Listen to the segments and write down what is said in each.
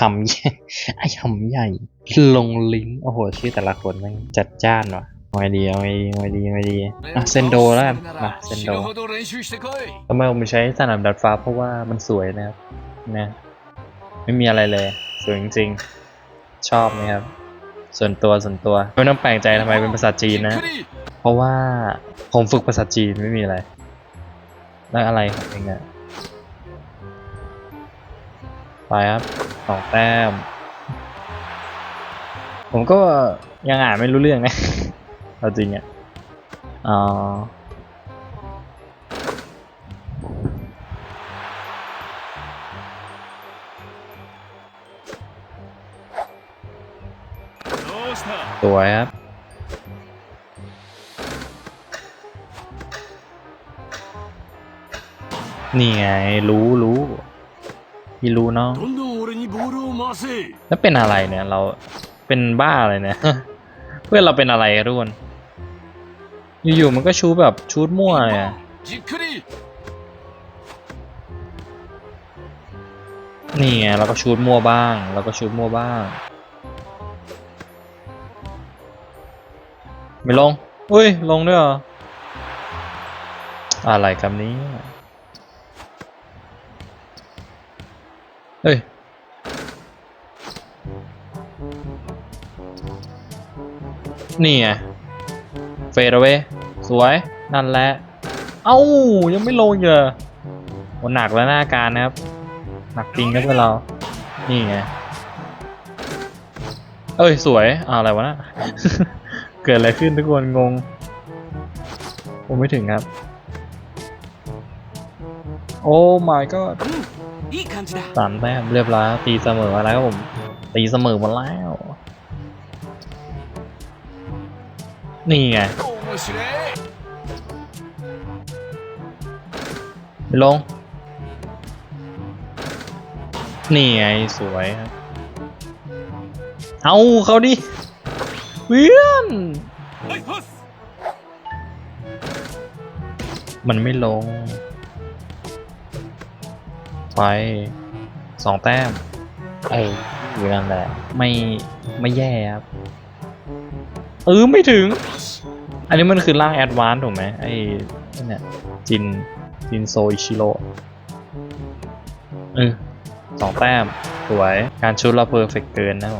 หำใหญ่ไอหำใหญ่ ลงลิงโอ้โห ชื่อแต่ละคนมันจัดจ้านว่ะไงดีอาไงดีเอาไงดีเอาไงดีอะเซนโดแล้วกันมาเซนโดทำไมผมใช้สนามดัดฟ้าเพราะว่ามันสวยนะครับนะ ไม่มีอะไรเลย สวยจริงๆ ชอบนะครับ ส่วนตัวส่วนตัว ไม่ต้องแปลกใจทำไมเป็นภาษาจีนนะ เพราะว่าผมฝึกภาษาจีนไม่มีอะไร แล้วอะไรครับเนี้ยไปครับ สองแต้ม ผมก็ยังอ่านไม่รู้เรื่องนะเอาจริงอะอ๋อสวยครับนี่ไง รู้รู้พี่รู้น้อง แล้วเป็นอะไรเนี่ย เราเป็นบ้าอะไรเนี่ยเพื่อนเราเป็นอะไรรุ่นอยู่ๆมันก็ชูแบบชูดมั่วเลยนี่ไงเราก็ชูดมั่วบ้างเราก็ชูดมั่วบ้าง ไม่ลงอุ้ยลงด้วยเหรออะไรคำนี้เฮ้ย นี่ไงเฟดเอาว้สวย นั่นแหละ เอ้า ยังไม่ลงเยอะหนักแล้วหน้าการนะครับ หนักจริงครับเรา นี่ไง เอ้ย สวยอะไรวะนะ เกิดอะไรขึ้นทุกคนงง ผมไม่ถึงครับ โอ้ my god สามแต้มเรียบร้อยตีเสมอมาแล้วครับผม ตีเสมอมาแล้ว นี่ไงลง นี่ไงสวยครับเอาเขาดิเวียนมันไม่ลงไฟสองแต้ม เอ้ยอยู่นั่นแหละ ไม่ ไม่แย่ครับ เออไม่ถึง อันนี้มันคือร่างแอดวานถูกไหมไอ้เนี่ยจินจินโซอิชิโร่เออสองแต้ม สวย การชุดเราเพอร์เฟกเกินนะ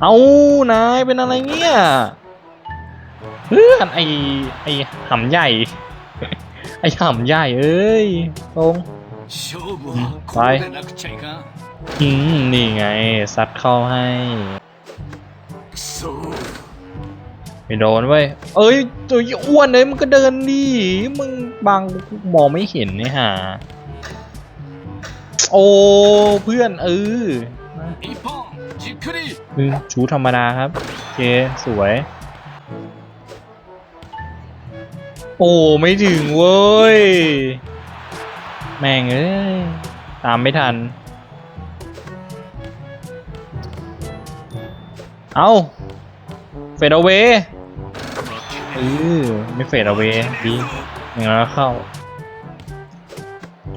เอานายเป็นอะไรเนี่ยเพื่อนไอไอหำใหญ่ ไอ้หำใหญ่เอ้ยตรงไปอืมนี่ไงซัดเข้าให้ ไม่โดนไว้เอ้ยตัวอ้วนเลยมันก็เดินดีมึงบางมองไม่เห็นนี่ฮะโอ้เพื่อนเออชูธรรมดาครับเคสวย โอ้ไม่ถึงเว้ย แม่งเอ้ย ตามไม่ทัน เอา เฟดเอาเวเออไม่เฟดเอาเวดีอย่างนั้นก็เข้า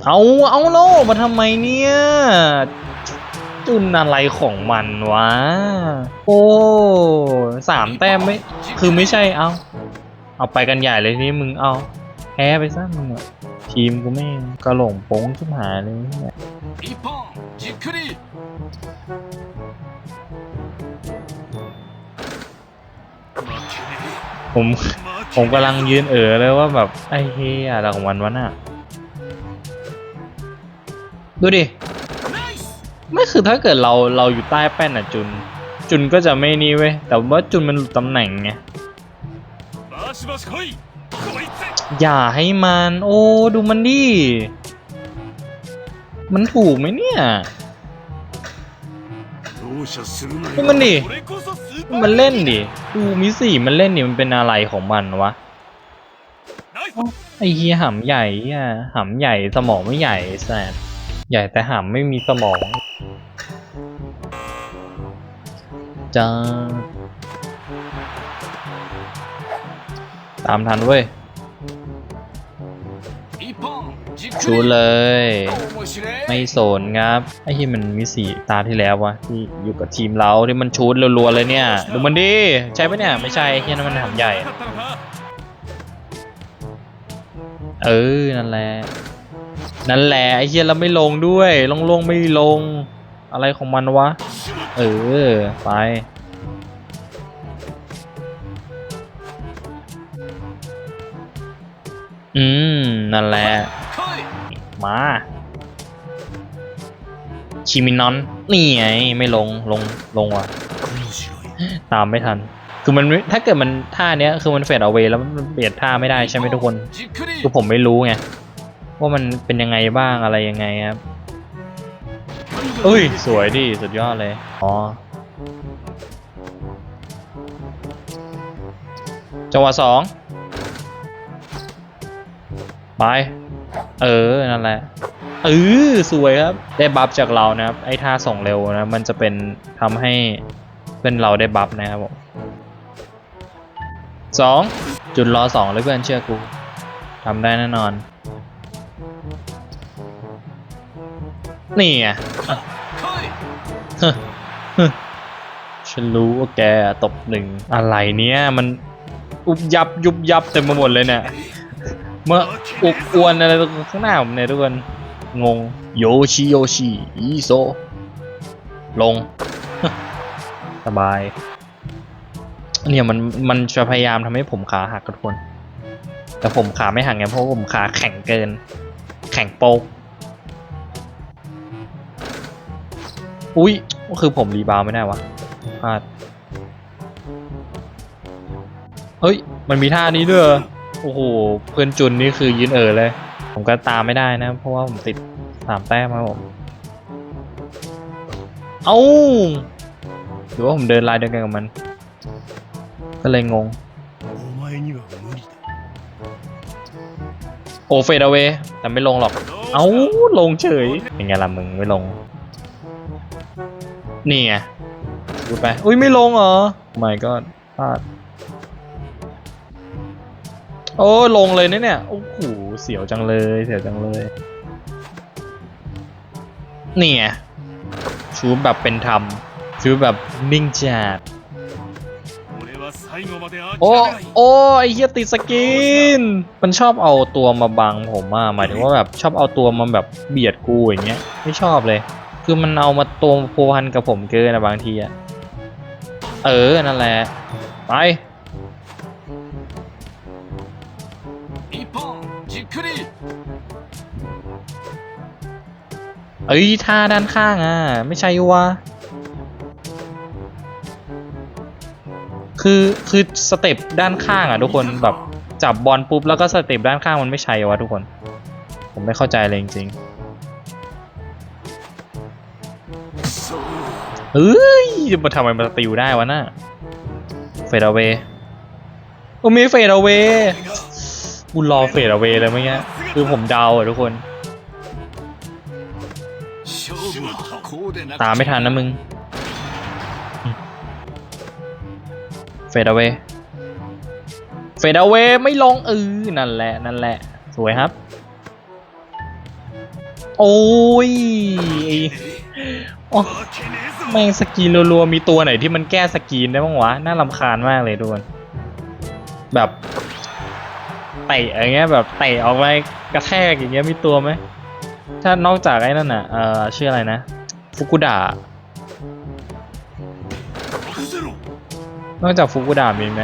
เอาเอาโลมาทำไมเนี่ย จุนอะไรของมันวะ โอ้สามแต้มไม่ คือไม่ใช่เอา เอาไปกันใหญ่เลยนี่มึงเอาแพ้ไปซะมึงอะทีมกูแม่งกระหล่งโป้งชิบหายเลยเนี่ย ผมผมกำลังยืนเอ๋อเลยว่าแบบไอ้เฮียอะไรของมันวะน่ะดูดิไม่คือถ้าเกิดเราเราอยู่ใต้แป้นอะจุน จุนก็จะไม่นี่เว้ยแต่ว่าจุนมันหลุดตำแหน่งไงอย่าให้มัน โอ้ ดูมันดิ มันถูกไหมเนี่ย นี่มันดิมันเล่นดิดูมิสี่มันเล่นดิมันเป็นอะไรของมันวะไอเฮียหำใหญ่อะหำใหญ่สมองไม่ใหญ่แซดใหญ่แต่หำไม่มีสมองจ้าตามทันเว้ย ชูเลย ไม่สนครับไอ้ที่มันมีสีตาที่แล้ววะที่อยู่กับทีมเราที่มันชูดรัวๆเลยเนี่ยดูมันดิใช่ปะเนี่ยไม่ใช่ที่นั่นมันหำใหญ่ เออนั่นแหละนั่นแหละไอ้เฮียเราไม่ลงด้วยลงลงไม่ลง อะไรของมันวะ เออไปอืม นั่นแหละ มาคิมินอนนี่ไงไม่ลงลงลงว่ะ ตามไม่ทัน คือมันถ้าเกิดมันท่าเนี้ยคือมันเฟดเอาเวแล้วมันเปลี่ยนท่าไม่ได้ใช่ไหมทุกคนคือผมไม่รู้ไงว่ามันเป็นยังไงบ้างอะไรยังไงครับเอ้ย สวยดิสุดยอดเลย อ๋อจังหวะสองไป เออ นั่นแหละเออสวยครับ ได้บัฟจากเรานะครับ ไอ้ท่าส่งเร็วนะ มันจะเป็นทำให้เพื่อนเราได้บัฟนะครับผมสองจุดรอสองเลยเพื่อนเชื่อกูทำได้แน่นอน นี่ไงฉันรู้ว่าแกตบหนึ่งอะไรเนี้ยมันอุบยับยุบยับเต็มไปหมดเลยเนี่ย เมื่ออุกอวนอะไรข้างหน้าผมเนี่ยทุกคน งง โยชิโยชิอีโซ ลง สบาย เนี่ยมันมันจะพยายามทำให้ผมขาหักกับทุกคน แต่ผมขาไม่หักไงเพราะว่าผมขาแข็งเกิน แข็งโป๊กอุ้ยคือผมรีบาวด์ไม่ได้วะพลาด เฮ้ย มันมีท่านี้ด้วยเหรอ โอ้โห เพื่อนจุนนี่คือยินเอ่อเลย ผมก็ตามไม่ได้นะ เพราะว่าผมติดสามแต้มครับผม เอา้าหรือว่าผมเดินลายเดียวกันกับมัน ก็เลยงง โอเฟดเอาเวแต่ไม่ลงหรอก เอา้า ลงเฉยเป็นไงล่ะมึงไม่ลง นี่ไงดูไป อุ้ยไม่ลงเหรอ ไม่ก็พลาด โอ้ลงเลยเนี่ยเนี่ยโอ้โหเสียวจังเลยเสียวจังเลยเนี่ยชูแบบเป็นธรรมชูแบบนิ่งจัดโอ้โอ้ไอเฮียติดสกิน มันชอบเอาตัวมาบังผมอะหมายถึงว่าแบบชอบเอาตัวมาแบบเบียดกูอย่างเงี้ยไม่ชอบเลย คือมันเอามาตัวพัวพันกับผมเกินนะบางทีอะเออนั่นแหละไป เอ้ยท่าด้านข้างอะ ไม่ใช่วะคือคือสเต็ปด้านข้างอะทุกคนแบบจับบอลปุ๊บแล้วก็สเต็ปด้านข้างมันไม่ใช่วะทุกคน ผมไม่เข้าใจเลยจริงๆเอ้ยจะมาทำไมมันยู่ได้วะน่ะเฟดเอาเวอ้มีเฟดเอาเวกูรอเฟดเอาเวเลยเมื่อกี้ยคือผมเดาอะทุกคน ตามไม่ทันนะมึง เฟดเอาเวเฟดเอาเวไม่ลงเออนั่นแหละนั่นแหละ สวยครับ โอ้ยอแม่งสกีนรัวๆมีตัวไหนที่มันแก้สกีนได้บ้างวะ น่าลำคาญมากเลยทุกคนแบบเตะอย่างเงี้ยแบบเตะออกไปกระแทกอย่างเงี้ยมีตัวไหม ถ้านอกจากไอ้นั่นน่ะเอ่อชื่ออะไรนะฟุกุดะนอกจากฟุกุดะมีไหม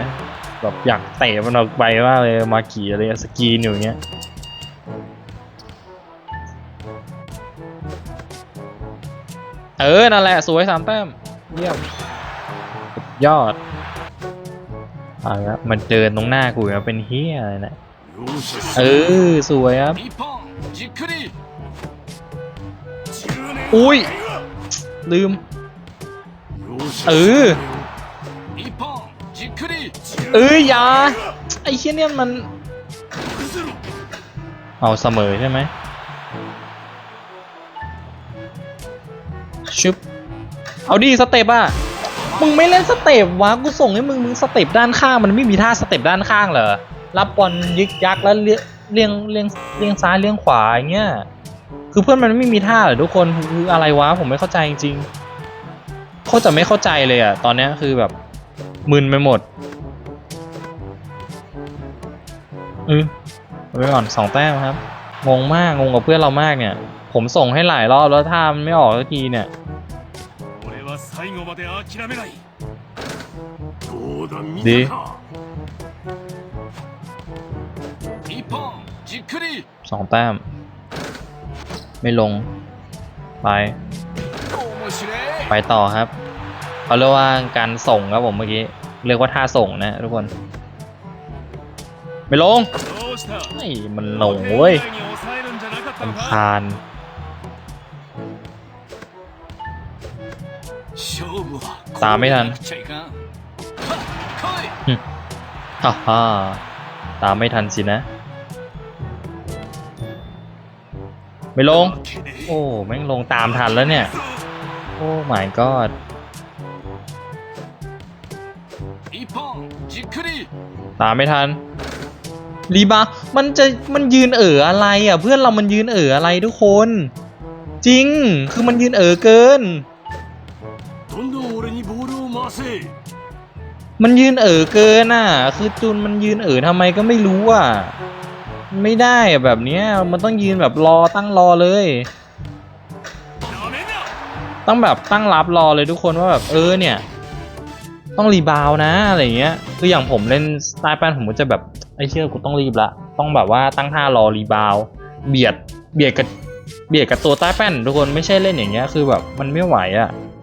แบบอยากเตะมันออกไปมากเลยมากี่อะไรสกีนอยู่เงี้ยเออ นั่นแหละ สวยสามแต้ม เยี่ยมยอดเอาละมันเดินตรงหน้ากูมาเป็นเฮียอะไรนะเออ สวยครับ อุ้ย ลืม เออเอ้ยยาไอ้เชี่ยเนี่ยมัน เอาเสมอใช่ไหมชุบเอาดีสเต็ปอะ มึงไม่เล่นสเต็ปวะกูส่งให้มึงมึงสเต็ปด้านข้างมันไม่มีท่าสเต็ปด้านข้างเหรอ รับบอลยึกยักแล้วเลี้ยงเลี้ยงเลี้ยงซ้ายเลี้ยงขวาอย่างเงี้ย คือเพื่อนมันไม่มีท่าเลยทุกคนคืออะไรวะผมไม่เข้าใจจริงๆโคตรจะไม่เข้าใจเลยอะตอนนี้คือแบบมึนไปหมดเออไปก่อนสองแต้มครับ งงมากงงกับเพื่อนเรามากเนี่ย ผมส่งให้หลายรอบแล้วท่ามันไม่ออกสักทีเนี่ยดีสองแต้ม ไม่ลง ไป ไปต่อครับเขาเรียกว่าการส่งครับผมเมื่อกี้ เรียกว่าท่าส่งนะทุกคน ไม่ลงไอ้มันลงเว้ยลำคานตามไม่ทันฮ่าฮ่าตามไม่ทันสินะ ไม่ลง โอ้แม่งลงตามทันแล้วเนี่ย โอ้ my god ตามไม่ทันรีบามันจะมันยืนเอ๋ออะไรอะ เพื่อนเรามันยืนเอ๋ออะไรทุกคน จริงคือมันยืนเอ๋อเกิน มันยืนเอ๋อเกินอะ คือจุนมันยืนเอ๋อทำไมก็ไม่รู้อะ ไม่ได้แบบเนี้ยมันต้องยืนแบบรอตั้งรอเลย ต้องแบบตั้งรับรอเลยทุกคนว่าแบบเออเนี่ย ต้องรีบาวนะอะไรเงี้ยคืออย่างผมเล่นสไตล์แป้นผมก็จะแบบไอ้เชื่อกูต้องรีบละต้องแบบว่าตั้งท่ารอรีบาวเบียดเบียดกับเบียดกับตัวใต้แป้นทุกคนไม่ใช่เล่นอย่างเงี้ยคือแบบมันไม่ไหวอะ่ะ